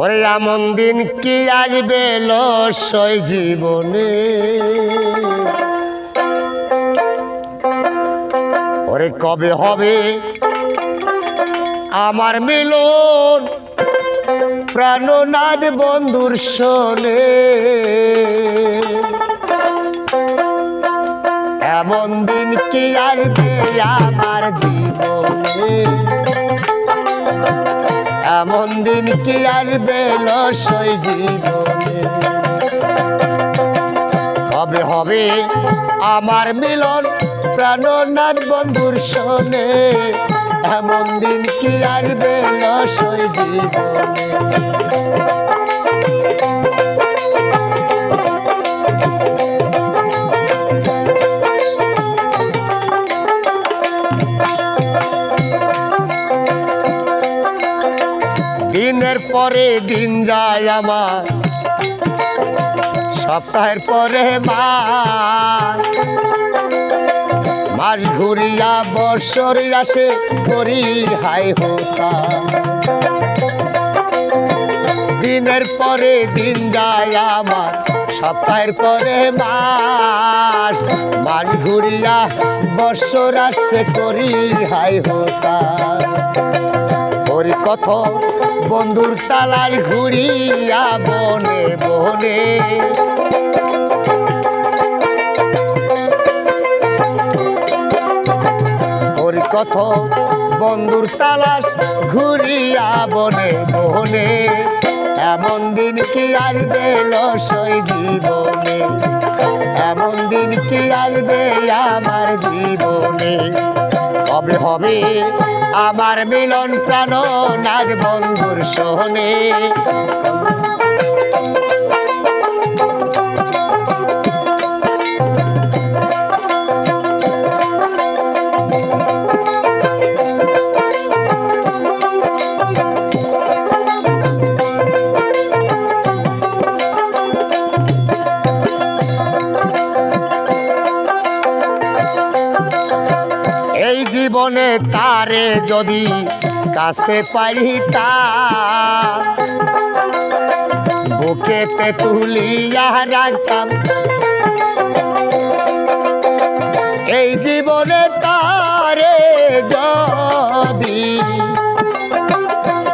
ওরে এমন দিন কি আসবে লসই জীবনে? ওরে কবে হবে আমার মিলন? প্রাণনাথ বন্ধুর শোনে। এমন দিন কি আসবে আমার জীবনে? এমন দিন কি আর বেল সই জীবনে? কবে হবে আমার মিলন প্রাণনাথ বন্ধুর সনে এমন দিন কি আর বেল সই জীবনে? দিনের পরে দিন যায় আমার। সপ্তাহের পরে মাস। ঘুরিয়া বছর আসে, করি হাই হোতা দিনের পরে দিন যায় আমার, সপ্তাহের পরে মাস। মাস ঘুরিয়া বছর আসে, করি হাই হোতা কত বন্ধুর তালার ঘুরিয়া বনে বনে। কত বন্ধুর তালাশ ঘুরিয়া বনে বনে। এমন দিন কি আসবে লসই জীবনে? এমন দিন কি আসবে আমার জীবনে? কবে হবে। আমার মিলন প্রাণ নাগ বন্ধুর সোহনে। জীবনে তারে যদি কাছে পাইতাম বুকেতে তুলিয়া রাখতাম। এই জীবনে তারে যদি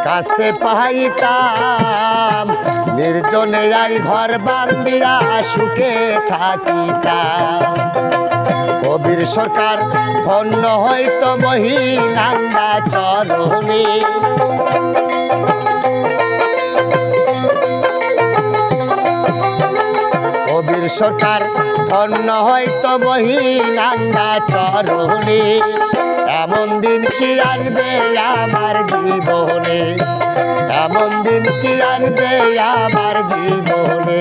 কাছে পাইতাম, নির্জনে আই ঘর বান্দিয়া সুখে থাকিতাম। কবির সরকার ধন্য হয়তো মহিলাঙ্গা চরণে। কবির সরকার ধন্য হয়তো মহিলাঙ্গা চরণে। এমন দিন কি আসবে আমার জীবনে? এমন দিন কি আসবে আমার জীবনে?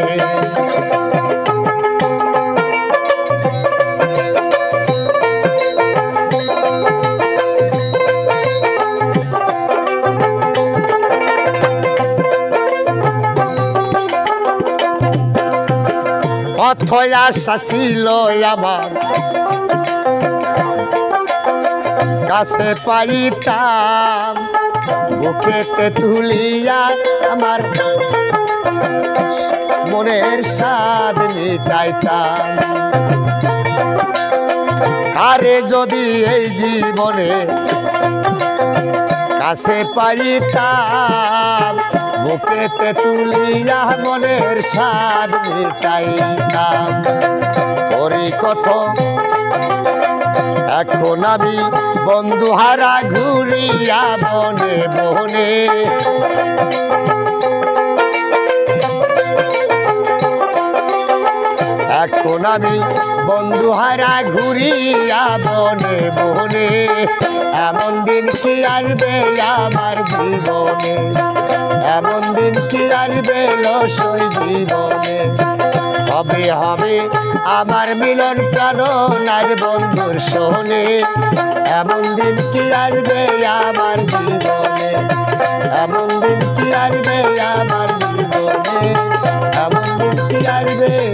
অথয় আশা ছিল আমার। কাছে পাইতাম, বুকেতে তুলিয়া আমার মনের স্বাদ মিটাইতাম। আরে যদি এই জীবনে কাছে পাইতাম বুকেতে তুলিয়া মনের স্বাদ মিটাইতাম। ওরে কত, এখন আমি বন্ধু হারা ঘুরিয়া বনে বনে। এখন আমি বন্ধু হারা ঘুরিয়া বনে বনে। এমন দিন কি আসবে আমার জীবনে? আসবে লসই জীবনে। হবে হবে আমার মিলন প্রাণনার বন্ধুর শোনে। এমন দিন কি আসবে আমার জীবনে? এমন দিন কি আসবে আমার জীবনে? এমন দিন কি আসবে